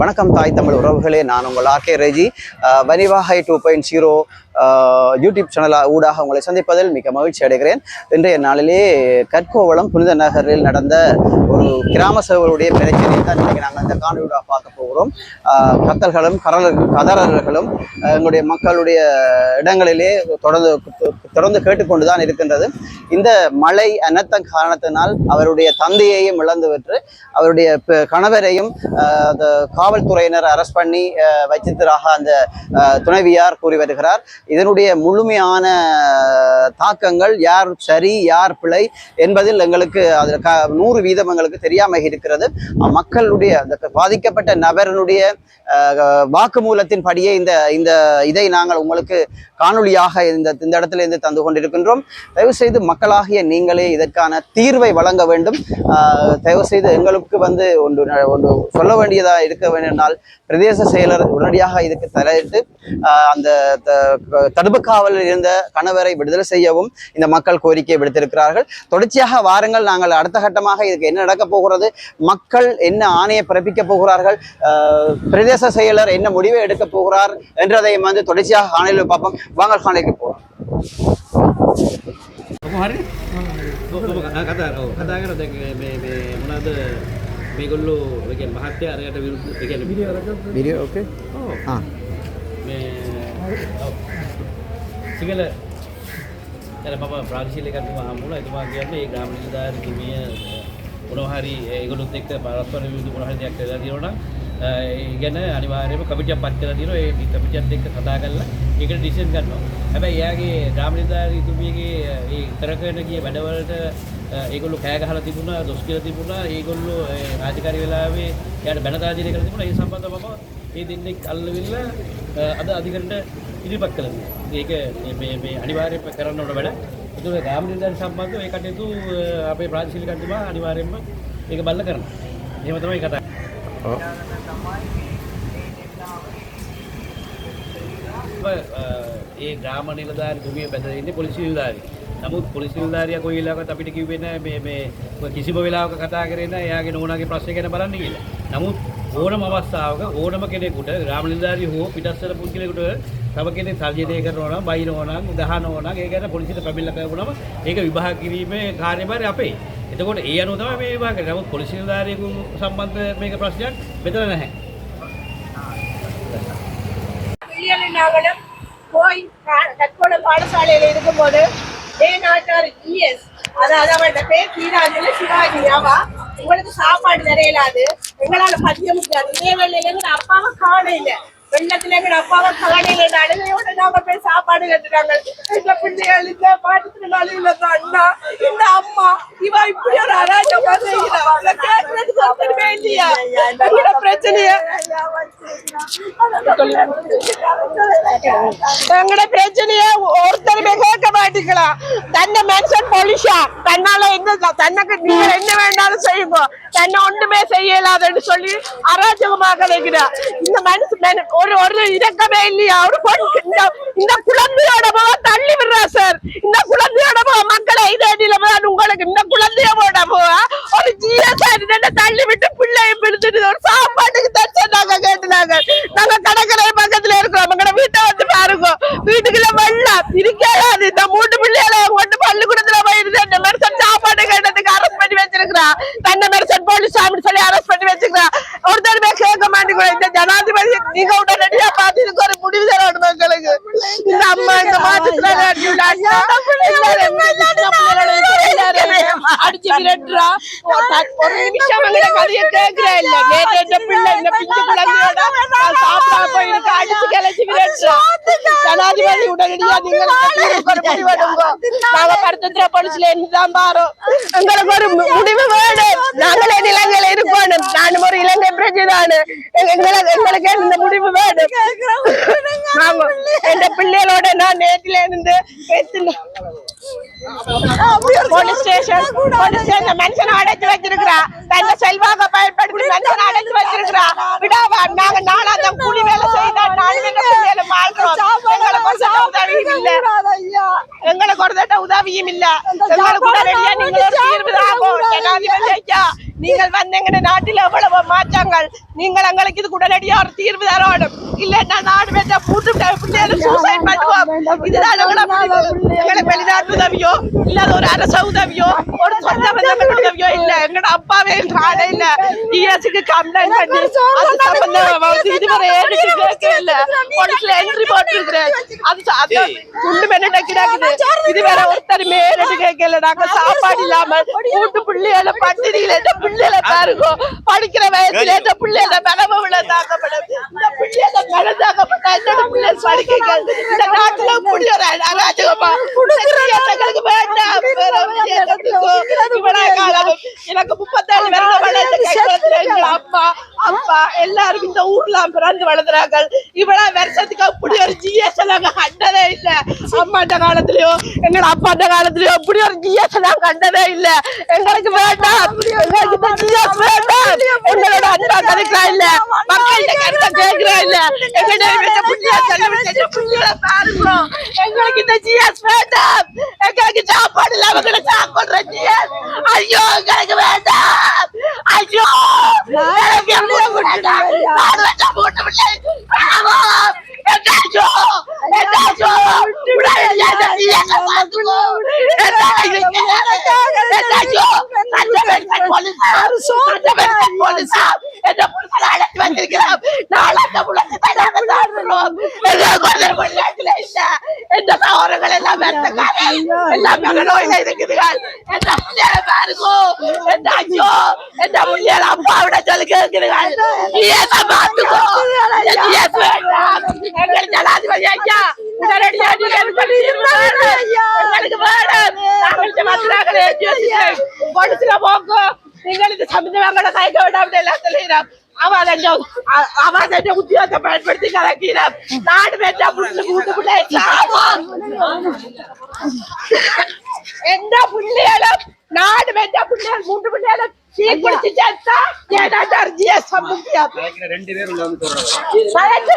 வணக்கம் தாய் தமிழ் உறவுகளே. நான் உங்கள் RK Reji. வனிவாகை two point zero YouTube channel ஊடாக உங்களை சந்திப்பதில் மிக மகிழ்ச்சி அடைகிறேன். இன்றைய நாளிலே கற்கோவளம் புனித நகரில் நடந்த ஒரு கிராம சேவருடைய பிரச்சனையை தான் இன்றைக்கு நாங்கள் இந்த காணொலியூடாக பார்க்க போகிறோம். கத்தல்களும் கரலர்கள் கதறர்களும் எங்களுடைய மக்களுடைய இடங்களிலே தொடர்ந்து தொடர்ந்து கேட்டுக்கொண்டு தான் இருக்கின்றது. இந்த மழை அனர்த்த காரணத்தினால் அவருடைய தந்தையையும் இழந்துவிட்டு அவருடைய கணவரையும் காவல்துறையினர் அரெஸ்ட் பண்ணி ஆஹ், அந்த துணைவியார் கூறி வருகிறார். இதனுடைய முழுமையான தாக்கங்கள் யார் சரி யார் பிழை என்பதில் எங்களுக்கு அதில் க நூறு வீதம் எங்களுக்கு தெரியாமல் இருக்கிறது. மக்களுடைய அந்த பாதிக்கப்பட்ட நபரனுடைய வாக்குமூலத்தின் படியே இந்த இந்த இதை நாங்கள் உங்களுக்கு காணொளியாக இந்த இந்த இடத்துல இருந்து தந்து கொண்டிருக்கின்றோம். தயவு செய்து மக்களாகிய நீங்களே இதற்கான தீர்வை வழங்க வேண்டும். தயவு செய்து எங்களுக்கு வந்து ஒன்று ந- ஒன்று சொல்ல வேண்டியதாக இருக்க வேண்டினால் பிரதேச செயலர் உடனடியாக இதுக்கு தலையிட்டு அந்த த- தடுப்பு காவலில் இருந்த கணவரை விடுதலை செய்யவும் இந்த மக்கள் கோரிக்கை விடுத்திருக்கிறார்கள் தொடர்ச்சியாக வாருங்கள் நாங்கள் அடுத்த கட்டமாக இதுக்கு என்ன நடக்கப் போகிறது மக்கள் என்ன ஆணையை பிறப்பிக்க போகிறார்கள் ஆஹ் பிரதேச செயலர் என்ன முடிவை எடுக்க போகிறார் என்றதை வந்து தொடர்ச்சியாக காணொலியில் பார்ப்போம் வாங்க காணொலிக்கு போகலாம் කොහොම හරි ඔබ කතා ඔව් කතා කරා දැන් මේ මේ මොනවාද මේගොල්ලෝ ඒ කියන්නේ මහත්ය අරයට විරුද්ධ ඒ කියන්නේ வீடியோ ஓகே ඔව් ஆ මේ ඔව්. සිංහල. දැන් මම ප්‍රාදේශීය කන්තුමා හම්බුණා. එතුමා කියන්නේ ඒ ග්‍රාම නිලධාරීතුමිය මොනවා හරි ඒගොල්ලොත් එක්ක පරස්පර විරුද්ධ මොනවා හරි දෙයක් කරලා තියෙනවා නම් ඒ ගැන අනිවාර්යයෙන්ම කමිටියක් පත් කරලා තියෙනවා. ඒ කමිටියත් එක්ක කතා කරලා ඒකට ඩිසිෂන් ගන්නවා. හැබැයි එයාගේ ග්‍රාම නිලධාරීතුමියගේ ඒ ඉතර කරන ගිය වැඩවලට ඒගොල්ලෝ කෑ ගහලා තිබුණා දොස් කියලා තිබුණා. ඒගොල්ලෝ ඒ රාජකාරී වෙලාවේ එයාට බැන දාදින කරලා තිබුණා. ඒ සම්බන්ධව මම ඒ දෙන්නෙක් අල්ලවිල්ල අද අධිකරණට ඉදිරිපත් කළා. ඒක මේ මේ අනිවාර්යයෙන්ම කරන්න ඕන වැඩ. ඒතකොට ග්‍රාම නිලධාරී සම්බන්ධව ඒ කටයුතු අපේ ප්‍රාදේශීය කන්තුමා අනිවාර්යයෙන්ම ඒක බලලා කරනවා. එහෙම තමයි කතා. අ, ඒ ග්‍රාම නිලධාරී තුමිය බැඳලා ඉන්නේ පොලිසිය නිලධාරී. නමුත් පොලිසිය නිලධාරියා කොයි වෙලාවකත් අපිට කිව්වේ නැහැ මේ මේ කිසිම වෙලාවක කතා කරේ නැහැ එයාගේ නෝනාගේ ප්‍රශ්නේ ගැන බලන්න කියලා. නමුත් ඕනම අවස්ථාවක ඕනම කෙනෙකුට ග්‍රාම නිලධාරිය හෝ පිටස්තර පුද්ගලයෙකුට තව කෙනෙක් තර්ජනය කරනවා නම් බයිනවා නම් ගහනවා නම් ඒ ගැන පොලිසියට පැමිණිල්ල කරපුවම ඒක විභාග කිරීමේ කාර්යභාරය අපේ. එතකොට ඒ අනුව තමයි මේ විභාග කරන්නේ. නමුත් පොලිසිය නිලධාරියෙකු සම්බන්ධ මේක ප්‍රශ්නයක් මෙතන නැහැ. பிள்ளைகள் நாங்களும் போய் கா- கற்கோளம் பாடசாலையில இருக்கும்போது ஏ நாட்டார் இஎஸ் அதாவது அவன் பேர் சீராஜில சிவாஜி அவா உங்களுக்கு சாப்பாடு நிறையலாது. எங்களால மதிய முடியாது. இதே வேலையில எங்க அப்பாவை காணையில வெள்ளத்துல எங்க அப்பாவை காணையில அழுகையோட நாங்க போய் சாப்பாடு கட்டுறாங்க இந்த பிள்ளைகள் இந்த மாற்றுத்திறனாளிகள் இந்த அண்ணா இந்த அம்மா இவ இப்படி ஒரு அராஜகமா செய்கிறா. கேட்கறதுக்கு ஒருத்தருமே இல்லையா? எங்களோட பிரச்சனைய? எங்கட பிரச்சனைய ஒருத்தருமே கேட்க மாட்டீங்களா தன்னை மென்ஷன் போலீஷா தன்னால என்ன தன்னுக்கு நீங்க என்ன வேண்டாலும் செய்யுங்க. தன்னை ஒண்ணுமே செய்யலாதுன்னு சொல்லி அராஜகமாக கிடைக்கிறா இந்த மனுஷன் ஒரு ஒரு இறக்கமே இல்லையா? ஒரு பொன் இந்த இந்த குழந்தையோட முகம் தள்ளி விடுறா சார் இந்த குழந்தையோட முகம் மக்களை இதே நிலைமை உங்களுக்கு. இந்த குழந்தையோட முகம் ஒரு ஜிஎஸ்ஆர் தள்ளி விட்டு பிள்ளையை பிடிச்சிட்டு ஒரு சாப்பாட்டுக்கு தான் நாங்க கேட்டுனாங்க. நாங்க கடற்கரை பக்கத்துல இருக்கிறோம். எங்கட வீட்டை வந்து பாருங்க. வீட்டுக்குள்ள வெள்ளம். இருக்காது இந்த மூட்டு பிள்ளைகளை கொண்டு பள்ளிக்கூடத்துல போயிருந்தேன் இந்த மாதிரி சாப்பாடு கேட்டதுக்கு அரெஸ்ட் பண்ணி வச்சிருக்கிறா. தன்னை மெர்சன் போலீஸ் சாமி சொல்லி அரெஸ்ட் பண்ணி வச்சிருக்கிறா. ஒருத்தருமே கேட்க மாட்டேங்கிறோம் இந்த ஜனாதிபதி நீங்க உடனடியா பார்த்து இதுக்கு ஒரு முடிவு தரணும் மக்களுக்கு இந்த அம்மா இந்த அடிச்சு விரட்டுறா. ஒரு நிமிஷம் எங்கட கதையை கேட்கிறா இல்ல நேற்று இந்த பிள்ளை இந்த பிஞ்சு நான் சாப்பிடாம போயிருக்கு. அடிச்சு கிளச்சி விரட்டுறா. ஜனாதிபதி உடனடியா நீங்கள் எங்களுக்கு ஒரு முடிவு எடுங்க நாங்க பருத்தத்திர போலீஸ்ல இருந்துதான் பாரோம் எங்களுக்கு ஒரு முடிவு வேணும். நாங்களே இலங்கையில இருக்கணும் நானும் ஒரு இலங்கை பிரஜை தானு எங்களுக்கு எங்களுக்கு இந்த முடிவு வேணும். ஆமா என் பிள்ளைகளோட நான் நேற்றில இருந்து போலீஸ் ஸ்டேஷன் ஸ்டேஷன் மனுஷனை அடைச்சு வச்சிருக்கிறா தன்னை செல்வாக பயன்படுத்தி மனுஷனை அடைச்சு வச்சிருக்கிறா விடாவா நாங்க நாளாந்தம் கூலி வேலை செய்தா நாலு பிள்ளைகளை வாழ்றோம் எங்களுக்கு உதவியும் இல்ல. எங்களுக்கு ஒரு தட்ட உதவியும் இல்ல ஐயா நீங்கள் வந்து எங்க நாட்டில் எவ்வளவு மாற்றங்கள் நீங்கள் எங்களுக்கு இது உடனடியா ஒரு தீர்வு தரணும் இல்லன்னா நாடு வேண்ட பூட்டு சூசைட் பண்ணுவோம் இதுதான் எங்களை. எங்களை வெளிநாட்டு உதவியோ இல்ல ஒரு அரச உதவியோ ஒரு சொந்த பந்தங்கள் உதவியோ இல்ல எங்கட அப்பாவே காண இல்ல டிஎஸ்க்கு கம்ப்ளைண்ட் பண்ணி இதுவரை ஏறிட்டு இல்ல போலீஸ்ல என்ட்ரி போட்டிருக்கிறேன் அது அது மென்னுட்ட கிடக்குது இது வேற ஒருத்தருமே ஏறிட்டு கேட்கல நாங்க சாப்பாடு இல்லாம கூட்டு பிள்ளைகள பட்டினியில இந்த பிள்ளைகளை பாருங்க. படிக்கிற வயசுல இந்த பிள்ளைகள பலம விழந்தாக்கப்படும் இந்த பிள்ளைகள பலந்தாக்கப்பட்ட என்னோட பிள்ளை படிக்க இந்த நாட்டுல ஒரு அராஜகமா எங்களுக்கு வேண்டாம் காலம் எனக்கு முப்பத்தேழு வருடம் அப்பா எல்லாரும் இந்த ஊர்ல பிறந்து வளர்ந்துறாங்க இவ்வளவு வருஷத்துக்கு அப்படி ஒரு ஜிஎஸ் நாங்க கண்டதே இல்ல. அம்மாட்ட காலத்துலயோ எங்களோட அப்பாட்ட காலத்துலயோ அப்படி ஒரு ஜிஎஸ் நான் கண்டதே இல்ல. எங்களுக்கு வேண்டாம். எங்களுக்கு ஜிஎஸ் வேண்டாம். எங்களோட அன்பா கதைக்கிறா இல்ல. மக்கள்கிட்ட கருத்தை கேட்கிறா இல்ல. எங்களுக்கு இந்த ஜிஎஸ் வேண்டாம். எங்களுக்கு சாப்பாடு இல்லாம எங்களை சாப்பிடுற ஜிஎஸ் ஐயோ எங்களுக்கு வேண்டாம். ஐயோ நாடு போட்டு வேணாம். என்னாச்சோ என்னாச்சோ உடனே இந்த GS அ பார்த்துக்கோ. என்னாச்சு? என்னாச்சோ? சட்டமன்ற போலீஸா? சட்டமன்ற போலீஸா? என்ன புருஷனை அழைத்து வந்திருக்கிறோம். நாளை அந்த புலத்தை நாங்க சாப்பிடுறோம். எங்களுக்கு ஒரு விளையாட்டுல இல்ல. எந்த சகோதரர்கள் எல்லாம் வெறுத்தக்காரர். எல்லாம் மகனோயில இருக்குதுகள். எந்த பிள்ளைகளை பாருங்கோ. எந்த ஐயோ, எந்த பிள்ளைகளை அப்பாவிட சொல்லி கேட்குதுகள். பார்த்துக்கோ. வேண்டாம். எங்கள் ஜனாதிபதி ஐயா, உடனடியா நீங்க எங்களுக்கு தீர்வு வேணும். எங்களுக்கு வேணும். நாங்கள் இந்த மதுராக்களை யோசிக்கிறோம். பொலிஸ்ல போங்க. நீங்கள் இந்த சம்பந்தங்களை கைக்க வேண்டாம் எல்லாம் சொல்லுகிறோம் அவன் என்ற அவன் என்ற உத்தியோகத்தை பயன்படுத்தி கலக்கிறான் நாடு வேண்டா புள்ளி கூட்டு பிள்ளை எந்த பிள்ளைகளும் நாடு வேண்டா பிள்ளைகள் மூன்று பிள்ளைகளும் சீர்பிடிச்சு சேர்த்தா ஏதாச்சும் அர்ஜியா சம்பந்தியம் பயந்து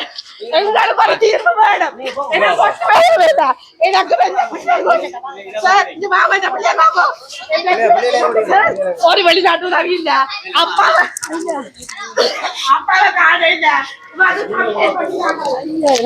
எங்களுக்கு ஒரு தீர்வு வேணும் எனக்கு பிள்ளை ஒரு வெளிநாட்டு இல்ல அப்பா அப்பாவை காண இல்ல அது complaint பண்ணிட்டாங்க.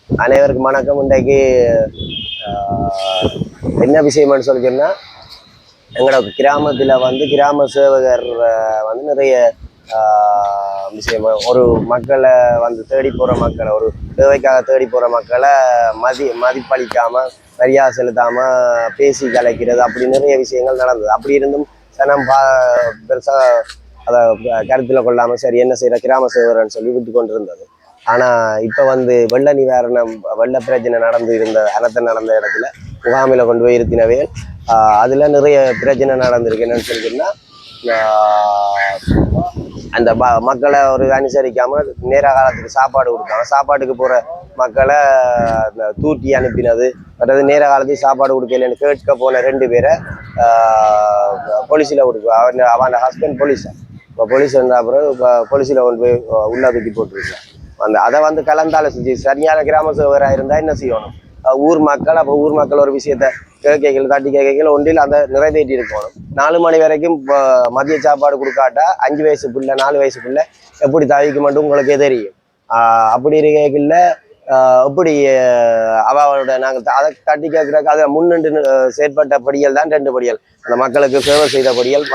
அனைவருக்கும் வணக்கம். இன்றைக்கு என்ன விஷயம்னு சொல்லி சொன்னால் எங்களோட கிராமத்தில் வந்து கிராம சேவகர் வந்து நிறைய விஷயம். ஒரு மக்களை வந்து தேடி போகிற மக்களை ஒரு தேவைக்காக தேடி போகிற மக்களை மதி மதிப்பளிக்காமல் சரியாக செலுத்தாமல் பேசி கலைக்கிறது அப்படி நிறைய விஷயங்கள் நடந்தது. அப்படி இருந்தும் சனம் பா பெருசாக அதை கருத்தில் கொள்ளாமல் சரி என்ன செய்கிற கிராம சேவகர்னு சொல்லி விட்டு கொண்டிருந்தது. ஆனால் ஆனா இப்ப வந்து வெள்ள நிவாரணம் வெள்ள பிரச்சனை நடந்து இருந்த அனர்த்தம் நடந்த இடத்துல முகாமில கொண்டு போய் இருத்தினவே அதில் அதுல நிறைய பிரச்சனை நடந்திருக்கு. என்னன்னு சொல்லிட்டுன்னா அந்த ம- மக்களை ஒரு அனுசரிக்காம நேர காலத்துக்கு சாப்பாடு கொடுத்தாங்க சாப்பாட்டுக்கு போற மக்களை தூட்டி அனுப்பினது அதாவது நேர காலத்துக்கு சாப்பாடு கொடுக்கலன்னு கேட்க போன ரெண்டு பேரை போலீஸில் கொடுக்கு அவன் அவன் ஹஸ்பண்ட் போலீஸ் இப்போ போலீஸ் வந்த அப்புறம் இப்போ போலீஸில் கொண்டு போய் உள்ளே உள்ள தூக்கி போட்டுருக்கான் அந்த அதை வந்து கலந்தாலோசிச்சு சரியான கிராம சேவராக இருந்தால் என்ன செய்யணும்? ஊர் மக்கள் அப்போ ஊர் மக்கள் ஒரு விஷயத்த கேட்கைகள் தட்டி கேட்கைகள் ஒன்றில் அதை நிறைவேற்றி இருக்கணும். நாலு மணி வரைக்கும் இப்போ மதிய சாப்பாடு கொடுக்காட்டா அஞ்சு வயசு பிள்ளை நாலு வயசு பிள்ளை எப்படி தவிக்க மட்டும் உங்களுக்கே தெரியும். அப்படி இருக்கைகளில் இப்படி அவளோட நாங்கள் அதை தட்டி கேட்குறக்கு அதை முன்னின்று செயற்பட்ட படிகள் தான் ரெண்டு படிகள். அந்த மக்களுக்கு சேவை செய்த படிகள்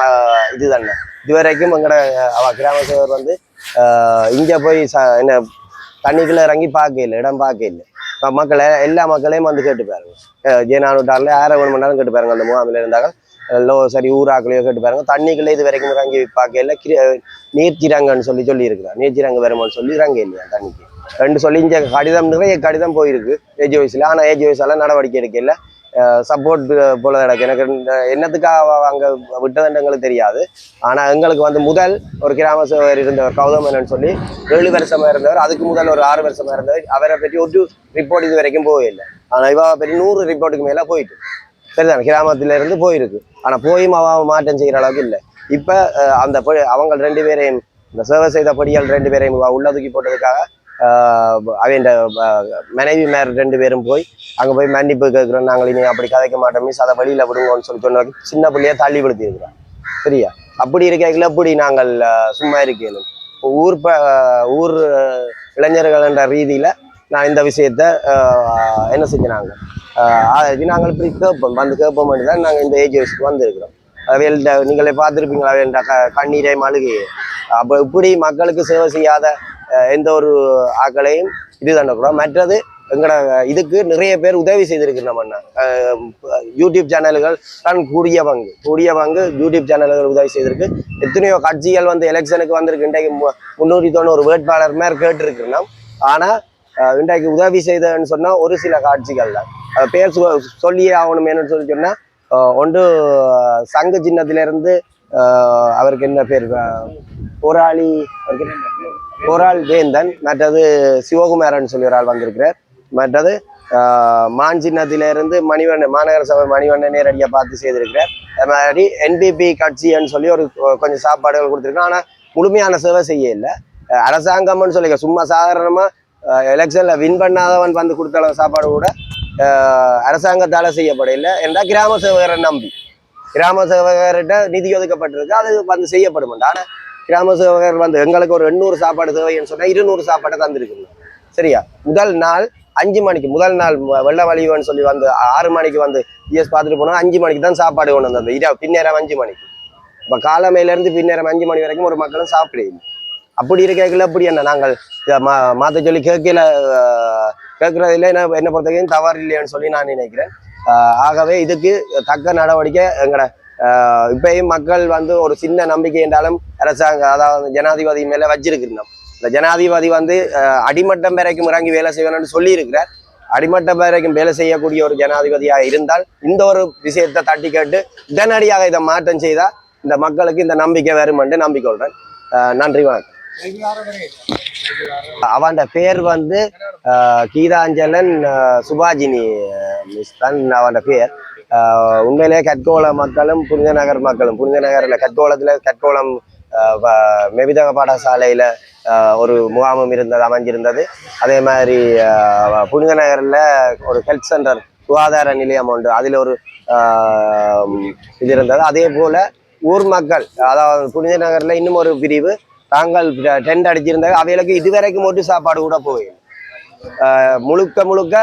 இது தானே இதுவரைக்கும் எங்களோட அவள் கிராம சேவர் வந்து இங்கே போய் ச என்ன தண்ணிக்குள்ளே இறங்கி பார்க்க இல்லை இடம் பார்க்க இல்லை. இப்போ மக்களை எல்லா மக்களையும் வந்து கேட்டு பாருங்க. ஜெயநானூட்டாரில் யாரை வேணுமென்னாலும் கேட்டு பாருங்க. அந்த முகாமில் இருந்தாங்க லோ சரி ஊராக்களையோ கேட்டு பாருங்க. தண்ணிக்குள்ளே இது வரைக்கும் இறங்கி பார்க்க இல்லை. கிரி நீர்ச்சிரங்கன்னு சொல்லி சொல்லி இருக்கிறார் நீர்ச்சிரங்க வருமானு சொல்லி இறங்க இல்லையா தண்ணிக்கு? ரெண்டு சொல்லி இந்த கடிதம் நிறைய கடிதம் போயிருக்கு. ஏஜ் வயசில். ஆனால் ஏஜ் வயசால் நடவடிக்கை எடுக்கல. சப்போர்ட் போல நடக்கு. எனக்கு என்னத்துக்காக அங்கே அங்க விட்டதுன்னு எங்களுக்கு தெரியாது. ஆனா எங்களுக்கு வந்து முதல் ஒரு கிராம சேவர் இருந்தவர் கௌதமனன் சொல்லி ஏழு வருஷமா இருந்தவர். அதுக்கு முதல் ஒரு ஆறு வருஷமா இருந்தவர். அவரை பற்றி ஒரு ரிப்போர்ட் இது வரைக்கும் போகவே இல்லை. ஆனால் இவ பற்றி நூறு ரிப்போர்ட்டுக்கு மேலே போயிட்டு. சரிதான்? கிராமத்துல இருந்து போயிருக்கு. ஆனால் போயும் அவன் மாற்றம் செய்கிற அளவுக்கு இல்லை. இப்போ அந்த அவங்க ரெண்டு பேரையும் இந்த சேவை செய்த பொடியால் ரெண்டு பேரையும் இவ உள்ள தூக்கி போட்டதுக்காக அவன் மனைவி மேர் ரெண்டு பேரும் போய் அங்கே போய் மன்னிப்பு கேட்குறோம். நாங்கள் இனி அப்படி கதைக்க மாட்டோம். மிஸ் அதை வெளியில விடுங்கன்னு சொல்லி சொன்னது சின்ன பிள்ளையை தள்ளி படுத்திருக்கிறான் சரியா? அப்படி இருக்கையில் அப்படி நாங்கள் சும்மா இருக்கணும் ஊர் ப ஊர் இளைஞர்கள் என்ற ரீதியில நான் இந்த விஷயத்த என்ன என்ன செஞ்சாங்க நாங்கள் இப்படி கேட்போம். வந்து கேட்போம் தான் நாங்கள் இந்த ஏஜ் வயசுக்கு வந்திருக்கிறோம். அவையல்ட நீங்களே பார்த்துருப்பீங்களா? அவையல்ட க கண்ணீரை மழுகையை. அப்போ இப்படி மக்களுக்கு சேவை செய்யாத எந்த ஒரு ஆக்களையும் இது தண்டக்கூடாது. மற்றது எங்களோட இதுக்கு நிறைய பேர் உதவி செய்திருக்கு நம்ம யூடியூப் சேனல்கள் தான் கூடிய பங்கு. கூடிய பங்கு யூடியூப் சேனல்கள் உதவி செய்திருக்கு. எத்தனையோ கட்சிகள் வந்து எலெக்ஷனுக்கு வந்திருக்கு. இன்றைக்கு மு- முன்னூற்றி தொண்ணூறு வேட்பாளர் மேல் கேட்டிருக்கிறோம் ஆனால் இன்றைக்கு உதவி செய்தன்னு சொன்னால் ஒரு சில காட்சிகள் தான். பேர் சொ- சொல்லியே ஆகணுமேனு சொல்லி சொன்னால் ஒன்று சங்கு சின்னத்திலேருந்து அவருக்கு என்ன பேர் போராளி அவருக்கு என்ன ஒரு ஆள் வேந்தன் மற்றது சிவகுமாரன் சொல்லி ஒரு ஆள் வந்திருக்கிறார். மற்றது ஆஹ், மான் மணிவண்ணன் மாநகர சபை மணிவண்ணன் நேரடியாக பார்த்து செய்திருக்கிறார். அது மாதிரி என்பிபி கட்சின்னு சொல்லி ஒரு கொஞ்சம் சாப்பாடுகள் கொடுத்துருக்கோம் ஆனால் முழுமையான சேவை செய்ய இல்லை. அரசாங்கம்னு சொல்லி சும்மா சாதாரணமாக எலெக்ஷனில் வின் பண்ணாதவன் வந்து கொடுத்த அளவு சாப்பாடு கூட ஆஹ், அரசாங்கத்தால என்றால் கிராம சேவகரை நம்பி. கிராம சேவகர்கிட்ட நிதி ஒதுக்கப்பட்டிருக்கு. அது வந்து செய்யப்படும் ஆனால் கிராம சேவகர் வந்து எங்களுக்கு ஒரு எண்ணூறு சாப்பாடு தேவைன்னு சொன்னால் இருநூறு சாப்பாடை தந்திருக்குங்க. சரியா? முதல் நாள் அஞ்சு மணிக்கு முதல் நாள் வ- வெள்ள வலிவன்னு சொல்லி வந்து ஆறு மணிக்கு வந்து ஜிஎஸ் பார்த்துட்டு போனால் அஞ்சு மணிக்கு தான் சாப்பாடு கொண்டு வந்தது. இரவு பின்னேரம் அஞ்சு மணிக்கு. இப்போ காலமையிலேருந்து பின்னேரம் அஞ்சு மணி வரைக்கும் ஒரு மக்களும் சாப்பிட அப்படி இருக்கைகள் அப்படி என்ன? நாங்கள் மா மாற்ற சொல்லி கேட்கல கேட்கறதில்ல என்ன என்ன பொறுத்தவரைக்கும் தவறு இல்லைன்னு சொல்லி நான் நினைக்கிறேன். ஆகவே இதுக்கு தக்க நடவடிக்கை எங்களை இப்பயும் மக்கள் வந்து ஒரு சின்ன நம்பிக்கை என்றாலும் அரசாங்கம் அதாவது ஜனாதிபதி மேல வச்சிருக்கிறோம். இந்த ஜனாதிபதி வந்து ஆஹ் அடிமட்டம் வரைக்கும் இறங்கி வேலை செய்யணும்னு சொல்லி இருக்கிறார் அடிமட்டம் வரைக்கும் வேலை செய்யக்கூடிய ஒரு ஜனாதிபதியாக இருந்தால் இந்த ஒரு விஷயத்தை தட்டி கேட்டு உடனடியாக இதை மாற்றம் செய்தால் இந்த மக்களுக்கு இந்த நம்பிக்கை வரும் என்று நம்பிக்கொள்றேன். நன்றி வணக்கம். அவன் பேர் வந்து ஆஹ் கீதாஞ்சலன் சுபாஜினி மிஸ் தான் அவன் பேர். உண்மையிலேயே கற்கோள மக்களும் புனித நகர் மக்களும் புனித நகரில் கற்கோளத்தில் கற்கோளம் மெவிதக பாடசாலையில் ஒரு முகாமும் இருந்தது அமைஞ்சிருந்தது. அதே மாதிரி புனித நகரில் ஒரு ஹெல்த் சென்டர் சுகாதார நிலையம் உண்டு அதில் ஒரு இது இருந்தது. அதே போல் ஊர் மக்கள் அதாவது புனித நகரில் இன்னும் ஒரு பிரிவு தாங்கள் டென்ட் அடிச்சிருந்தாங்க அவைகளுக்கு இதுவரைக்கும் மட்டும் சாப்பாடு கூட போய் முழுக்க முழுக்க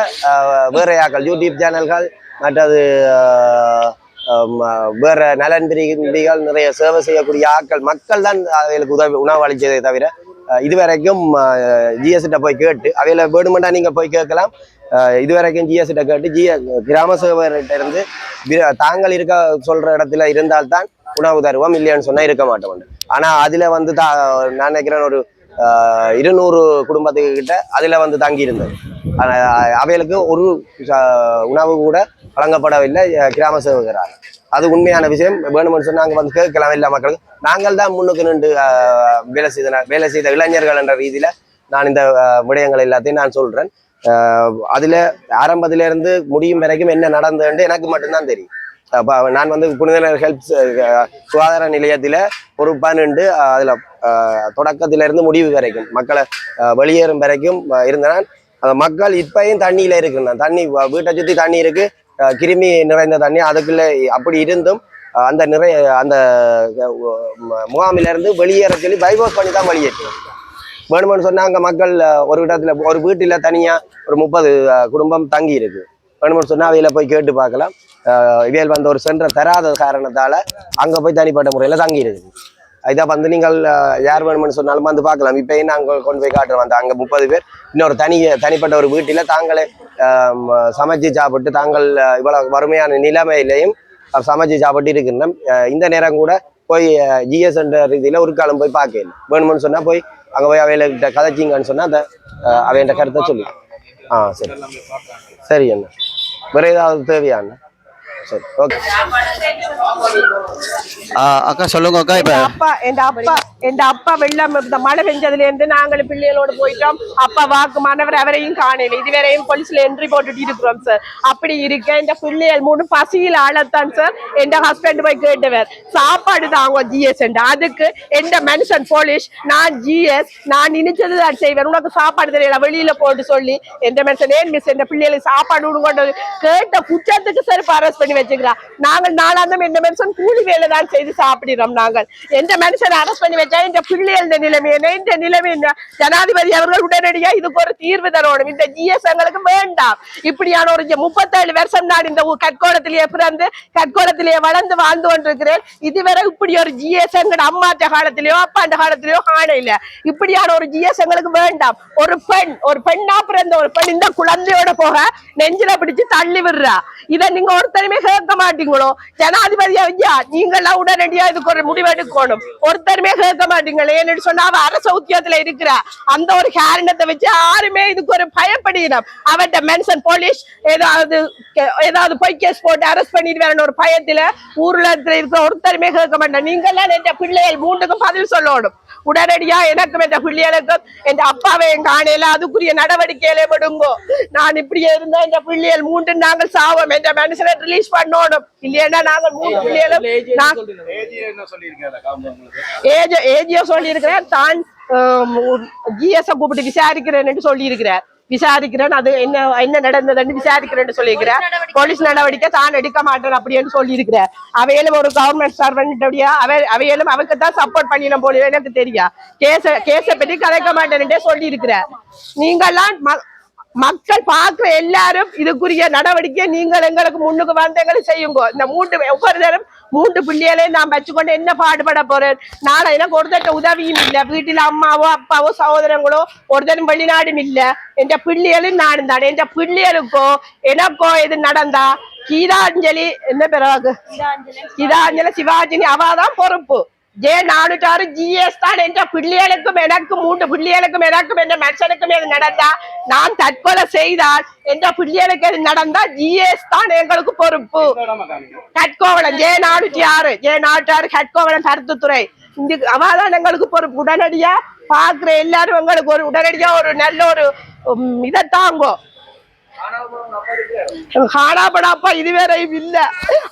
வேறையாக்கள் யூடியூப் சேனல்கள் மற்றது வேற நலன் பிரிகள் நிறைய சேவை செய்யக்கூடிய ஆட்கள் மக்கள் தான் அவைகளுக்கு உதவி உணவு அளிச்சதை தவிர இதுவரைக்கும் ஜிஎஸ்கிட்ட போய் கேட்டு அவையில வேணுமெண்டா நீங்க போய் கேட்கலாம். இதுவரைக்கும் ஜிஎஸ்கிட்ட கேட்டு ஜிஎ கிராம சேவர்கிட்ட இருந்து தாங்கள் இருக்க சொல்ற இடத்துல இருந்தால்தான் உணவு தருவோம் இல்லையான்னு சொன்னா இருக்க மாட்டோம். ஆனா அதுல வந்து தா நான் நினைக்கிறேன் ஒரு இருநூறு குடும்பத்துக்கு கிட்ட அதுல வந்து தங்கி இருந்தது அவைகளுக்கு ஒரு உணவு கூட வழங்கப்படவில்லை கிராம சேவகரால் அது உண்மையான விஷயம். வேணும்னு சொன்னால் நாங்கள் வந்து கேட்கலாம் எல்லா மக்களுக்கு நாங்கள் தான் முன்னுக்கு நின்று வேலை செய்த வேலை செய்த இளைஞர்கள் என்ற ரீதியில நான் இந்த விடயங்கள் எல்லாத்தையும் நான் சொல்றேன். அதில் ஆரம்பத்திலேருந்து முடியும் வரைக்கும் என்ன நடந்ததுன்னு எனக்கு மட்டும்தான் தெரியும். நான் வந்து புனிதனர் ஹெல்ப் சுகாதார நிலையத்தில் பொறுப்பாக நின்று அதில் தொடக்கத்திலிருந்து முடிவு வரைக்கும் மக்களை வெளியேறும் வரைக்கும் இருந்தேன். அந்த மக்கள் இப்பயும் தண்ணியில இருக்குன்னா தண்ணி வீட்டை சுற்றி தண்ணி இருக்கு. கிருமி நிறைந்த தண்ணி அதுக்குள்ளே அப்படி இருந்தும் அந்த நிறைய அந்த முகாமிலிருந்து வெளியேற சொல்லி பைபாஸ் பண்ணி தான் வெளியேற்றோம் வேணுமென்னு சொன்னால் அங்கே மக்கள் ஒரு இடத்துல ஒரு வீட்டில் தனியாக ஒரு முப்பது குடும்பம் தங்கி இருக்கு. வேணுமென்னு சொன்னால் அவையில் போய் கேட்டு பார்க்கலாம். இவையில் வந்து ஒரு சென்ற தராத காரணத்தால் அங்கே போய் தனிப்பட்ட முறையில் தங்கி இருக்குது இதை வந்து நீங்கள் யார் வேணும்னு சொன்னாலும் வந்து பார்க்கலாம். இப்போயும் நாங்கள் கொண்டு போய் காட்டுறோம். அந்த அங்கே முப்பது பேர் இன்னொரு தனி தனிப்பட்ட ஒரு வீட்டில் தாங்களே சமைச்சு சாப்பிட்டு தாங்கள் இவ்வளவு வறுமையான நிலைமையிலையும் சமைச்சு சாப்பிட்டு இருக்கின்றோம். இந்த நேரம் கூட போய் ஜிஎஸ் என்ற ரீதியில் ஒரு காலம் போய் பார்க்கல. வேணும்னு சொன்னால் போய் அங்கே போய் அவையில கதைச்சிங்கன்னு சொன்னால் அந்த அவையிட்ட கருத்தை சொல்லி. ஆ சரி. சரி அண்ணா. வேற ஏதாவது தேவையா அண்ணா? சரி ஓகே அக்கா சொல்லுங்க அக்கா இப்ப என் அப்பா என் அப்பா என் அப்பா வெள்ளம் இந்த மழை பெஞ்சதுல இருந்து நாங்களும் பிள்ளைகளோடு போயிட்டோம். அப்பா வாக்கு மாணவர் அவரையும் காணல இதுவரையும் போலீஸ்ல என்ட்ரி போட்டுட்டு இருக்கிறோம் சார் அப்படி இருக்க இந்த பிள்ளைகள் மூணு பசியில் ஆளத்தான் சார் என் ஹஸ்பண்ட் போய் கேட்டவர் சாப்பாடு தாங்க ஜிஎஸ் அதுக்கு எந்த மனுஷன் போலீஸ் நான் ஜிஎஸ் நான் நினைச்சது தான் செய்வேன். உனக்கு சாப்பாடு தெரியல வெளியில போட்டு சொல்லி. எந்த மனுஷன் ஏன் மிஸ் எந்த பிள்ளைகளுக்கு சாப்பாடு விடுங்கொண்டு கேட்ட குற்றத்துக்கு சார் அரெஸ்ட் பண்ணி பண்ணி வச்சுக்கிறா. நாங்கள் நாளாந்தம் இந்த மனுஷன் கூலி வேலை தான் செய்து சாப்பிடுறோம் நாங்கள். எந்த மனுஷன் அரெஸ்ட் பண்ணி வச்சா இந்த பிள்ளைகள் நிலைமை என்ன? இந்த நிலைமை என்ன? ஜனாதிபதி அவர்கள் உடனடியாக இதுக்கு ஒரு தீர்வு தரணும். இந்த ஜிஎஸ் எங்களுக்கு வேண்டாம். இப்படியான ஒரு முப்பத்தேழு வருஷம் நான் இந்த ஊ- பிறந்து கற்கோணத்திலேயே வளர்ந்து வாழ்ந்து கொண்டிருக்கிறேன். இதுவரை இப்படி ஒரு ஜிஎஸ் எங்கட அம்மாட்ட காலத்திலேயோ அப்பாண்ட காலத்திலேயோ காண இல்ல. இப்படியான ஒரு ஜிஎஸ் எங்களுக்கு வேண்டாம். ஒரு பெண் ஒரு பெண்ணா பிறந்த ஒரு பெண் இந்த குழந்தையோட போக நெஞ்சில பிடிச்சு தள்ளி விடுறா. இதை நீங்க ஒருத்தருமே கேட்க மாட்டீங்களோ? ஜனாதிபதியா ஐயா நீங்கெல்லாம் உடனடியா இதுக்கு ஒரு முடிவெடுக்கணும் ஒருத்தருமே கேட்க மாட்டீங்களே. ஏன்னு சொன்னா அவ அரச உத்தியோகத்துல இருக்கிறா அந்த ஒரு காரணத்தை வச்சு யாருமே இதுக்கு ஒரு பயப்படுகிறோம் அவட்ட மென்ஷன் போலீஸ் ஏதாவது ஏதாவது பொய் கேஸ் போட்டு அரெஸ்ட் பண்ணிட்டு வரணும் ஒரு பயத்துல ஊர்ல இருக்கிற ஒருத்தருமே கேட்க மாட்டேன். நீங்கெல்லாம் என் பிள்ளைகள் மூன்றுக்கும் பதில் சொல்லணும். உடனடியா எனக்கும் என் பிள்ளைகளுக்கும் என் அப்பாவை என் காணையில அதுக்குரிய நடவடிக்கையில விடுங்கோ. நான் இப்படியே இருந்தா என் பிள்ளைகள் மூன்று நாங்கள் சாவோம் என் மனுஷனை ரிலீஸ் பண்ணணும் இல்லையா நாங்கள் மூணு பிள்ளைகளும் ஏஜியோ சொல்லி இருக்கிறேன் தான் ஜிஎஸ் கூப்பிட்டு விசாரிக்கிறேன்னு சொல்லி இருக்கிறார் விசாரிக்கிறேன். அது என்ன என்ன நடந்ததுன்னு விசாரிக்கிறேன்னு சொல்லியிருக்கிறார் போலீஸ் நடவடிக்கை. தான் எடுக்க மாட்டேன் அப்படின்னு சொல்லி இருக்கிறார் அவையிலும் ஒரு கவர்மெண்ட் சர்வெண்ட் அவை அவையிலும் அவருக்கு தான் சப்போர்ட் பண்ணிடும் போல எனக்கு தெரியா. கேஸ கேஸ பற்றி கலைக்க மாட்டேன்ட்டே சொல்லி இருக்கிறார் நீங்கெல்லாம் ம- மக்கள் பார்க்கிற எல்லாரும் இதுக்குரிய நடவடிக்கை நீங்கள் எங்களுக்கு முன்னுக்கு வந்து எங்களுக்கு செய்யுங்க. இந்த மூன்று ஒவ்வொரு தரம் மூன்று பிள்ளைகளையும் நான் வச்சுக்கொண்டு என்ன பாடுபட போறேன்? நான் எனக்கு ஒருத்தட்ட உதவியும் இல்லை. வீட்டில் அம்மாவோ அப்பாவோ சகோதரங்களோ ஒருத்தரும் வெளிநாடும் இல்லை. என் பிள்ளைகளும் நானும் தான் என் பிள்ளைகளுக்கோ எனக்கோ எது நடந்தா கீதாஞ்சலி என்ன பிறகு கீதாஞ்சலி. சிவாஜினி அவாதான் பொறுப்பு. ஜே நானூற்றாறு ஜிஎஸ் தான் என்ற பிள்ளைகளுக்கும் எனக்கும் மூன்று பிள்ளைகளுக்கும் எனக்கும் என்ற மனுஷனுக்கும் எது நடந்தா நான் தற்கொலை செய்தால் என்ற பிள்ளைகளுக்கு எது நடந்தா ஜிஎஸ் தான் எங்களுக்கு பொறுப்பு கட்கோவளம் ஜே நானூற்றி ஆறு ஜே நானூற்றி ஆறு கட்கோவளம் கருத்துத்துறை இந்த அவாதான் எங்களுக்கு பொறுப்பு உடனடியா பாக்குற எல்லாரும் எங்களுக்கு ஒரு உடனடியா ஒரு நல்ல ஒரு உம், இதை தாங்கோ காணாபடாப்பா இதுவரையும் இல்ல.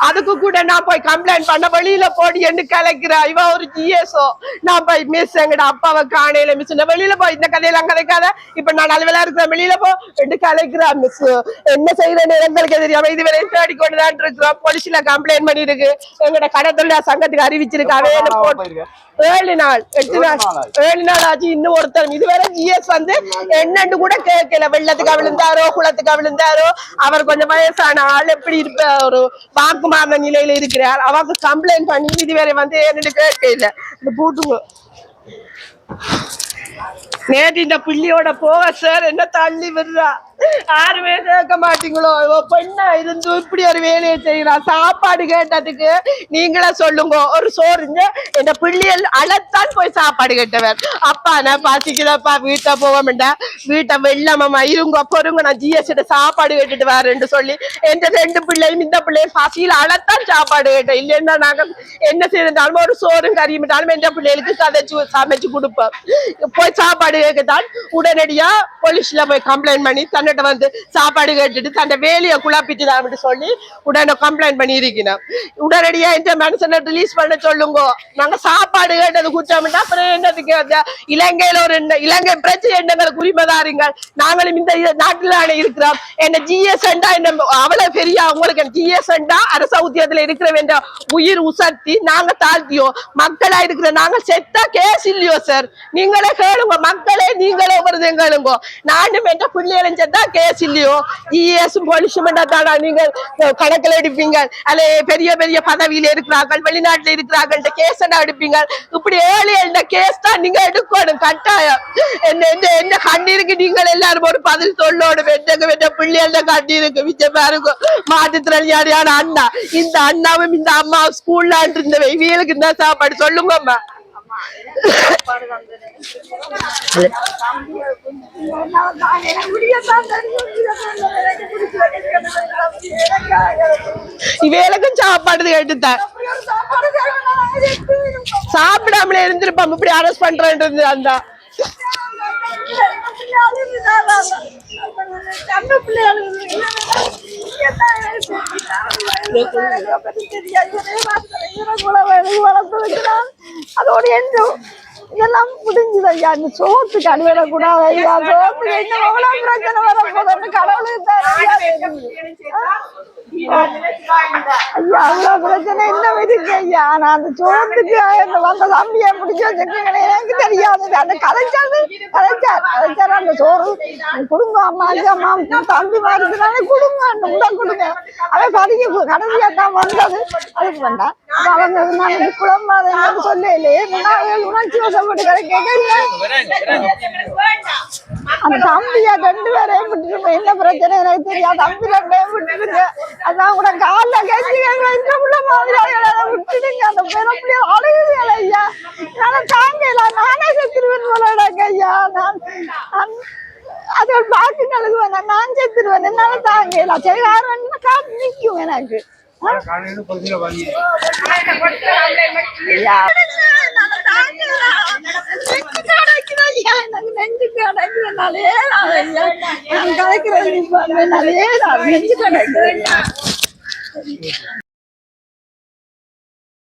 அதுக்கு கூட நான் போய் கம்ப்ளைண்ட் பண்ண வெளியில போடி என்று கலைக்கிறா இவ ஒரு ஜிஎஸ்ஓ நான் போய் மிஸ் எங்கட அப்பாவை காணையில மிஸ் வெளியில போய் இந்த கதையெல்லாம் கதைக்காத. இப்ப நான் அலுவலா இருக்கிறேன் வெளியில போ என்று கலைக்கிறா மிஸ் என்ன செய்யறேன்னு எங்களுக்கு தெரியாம இதுவரையும் தேடி கொண்டு தான் இருக்கிறோம் போலீஸ்ல கம்ப்ளைண்ட் பண்ணிருக்கு எங்கட கடத்தொழிலா சங்கத்துக்கு அறிவிச்சிருக்கு. அவையில போட்டு ஏழு நாள் எட்டு நாள். ஏழு நாள் ஆச்சு இன்னும் ஒருத்தர் இதுவரை ஜிஎஸ் வந்து என்னன்னு கூட கேட்கல. வெள்ளத்துக்கு விழுந்தாரோ குளத்துக்கு விழுந்தாரோ? அவர் கொஞ்சம் வயசான ஆள் எப்படி இருப்ப ஒரு வாக்குமார்ந்த நிலையில இருக்கிறார். அவருக்கு கம்ப்ளைண்ட் பண்ணி இதுவரை வந்து என்னன்னு கேட்கல. இந்த பூட்டுங்க. நேற்று இந்த பிள்ளையோட போக சார் என்ன தள்ளி விடுறா? யாருமே கேட்க மாட்டீங்களோ? பெண்ணா இருந்து இப்படி ஒரு வேலையை செய்யறா சாப்பாடு கேட்டதுக்கு நீங்களே சொல்லுங்க. ஒரு சோறுங்க இந்த பிள்ளைகள் அழத்தான் போய் சாப்பாடு கேட்டவர். அப்பா நான் பசிக்கலப்பா வீட்டை போக மாட்டேன் வீட்டை வெள்ளமாமா இருங்க பொறுங்க நான் ஜிஎஸ்ட சாப்பாடு கேட்டுட்டு வரேன்னு சொல்லி எந்த ரெண்டு பிள்ளையும் இந்த பிள்ளையும் பசியில் அழத்தான் சாப்பாடு கேட்டேன். இல்லைன்னா நாங்க என்ன செய்யறதாலும் ஒரு சோறும் கறியுமிட்டாலும் எந்த பிள்ளைகளுக்கு கதைச்சு சமைச்சு கொடுப்போம். போய் சாப்பாடு கேட்கத்தான் உடனடியா போலீஸ்ல போய் கம்ப்ளைண்ட் பண்ணி தன்னிட்ட வந்து சாப்பாடு கேட்டுட்டு தன்னை வேலையை குழப்பிட்டுதான் சொல்லி உடனே கம்ப்ளைண்ட் பண்ணி உடனடியா இந்த மனுஷனை ரிலீஸ் பண்ண சொல்லுங்க. நாங்க சாப்பாடு கேட்டது குற்றம்னா அப்புறம் என்னதுக்கு இலங்கையில ஒரு இலங்கை பிரச்சனை எங்களுக்கு உரிமைதாருங்க நாங்களும் இந்த நாட்டிலான இருக்கிறோம். என்ன ஜிஎஸ்என்டா என்ன அவ்வளவு பெரிய அவங்களுக்கு ஜிஎஸ்என்டா அரச உத்தியத்துல இருக்கிற வேண்டிய உயிர் உசர்த்தி நாங்க தாழ்த்தியோ. மக்களா இருக்கிற நாங்க செத்தா கேஸ் இல்லையோ சார் நீங்களே கேளுங்க. மக்களே நீங்களே வருது கேளுங்க. நானும் என்ற பிள்ளைகளும் செத்தா கேஸ் இல்லையோ? இஎஸும் போலீஸ்மெண்டா தானா? நீங்க கணக்கில் எடுப்பீங்க. அல்ல பெரிய பெரிய பதவியில இருக்கிறார்கள் வெளிநாட்டுல இருக்கிறார்கள் கேஸ் என்ன எடுப்பீங்க? இப்படி ஏழு இந்த கேஸ் தான் நீங்க எடுக்கணும் கட்டாயம். என்ன என்ன என்ன கண்ணீருக்கு நீங்கள் எல்லாரும் ஒரு பதில் சொல்லணும். வெட்டங்க வெட்ட பிள்ளைகள கண்ணீருக்கு. மிச்ச இருக்கும் மாற்றுத்திறனாளியான அண்ணா. இந்த அண்ணாவும் இந்த அம்மாவும் ஸ்கூல்ல இருந்தவை. இவங்களுக்கு இந்த சாப்பாடு சொல்லுங்கம்மா. இவேலுக்கும் சாப்பாடு கேட்டுத்தான். சாப்பிடாமலே இருந்திருப்பான். இப்படி அரெஸ்ட் பண்றேன்றது அந்த அதோட என்ன இதெல்லாம் முடிஞ்சது ஐயா. இந்த சோத்துக்கு அடிவிடக்கூடாது ஐயா. சோத்துக்கு என்ன எவ்வளவு பிரச்சனை போதும் கடவுளுக்கு தான் ஐயா தெரியும். பிரச்சனை என்ன இருக்கு ஐயா. நான் அந்த சோத்துக்கு அந்த வந்த தம்பியை பிடிச்சி வச்சிருக்கீங்களே எனக்கு தெரியாது. அந்த கதைச்சாரு கதைச்சார் கதைச்சார் அந்த சோறு. கொடுங்க அம்மாக்கு அம்மா தம்பி மாறுதுனால கொடுங்க. உண்டா கொடுங்க. அவன் கதைக்கு கடைசியா தான் வந்தது. அதுக்கு வேண்டாம் அவங்க நாளைக்கு உணர்ச்சி வசப்பட்டு கிடைக்க அந்த தம்பியா ரெண்டு பேரையும் விட்டுருங்க என்ன பிரச்சனை எனக்கு தெரியாது. தம்பி ரெண்டையும் விட்டுருங்க. அதான் கூட காலில் கேட்டு இந்த உள்ள மாதிரி விட்டுடுங்க. அந்த பிறப்புலயே அழுகுது ஐயா. என்னால தாங்கல நானே செத்துருவேன் போலடாங்க ஐயா. நான் நான் அது ஒரு பாட்டு நழுகுவேன். நான் செத்துருவேன். என்னால தாங்கல சரி வேற காத்து நிற்கும் எனக்கு. நெஞ்சு ஐயா. நான் ஏறாது. நெஞ்சு கடைக்குது ஐயா.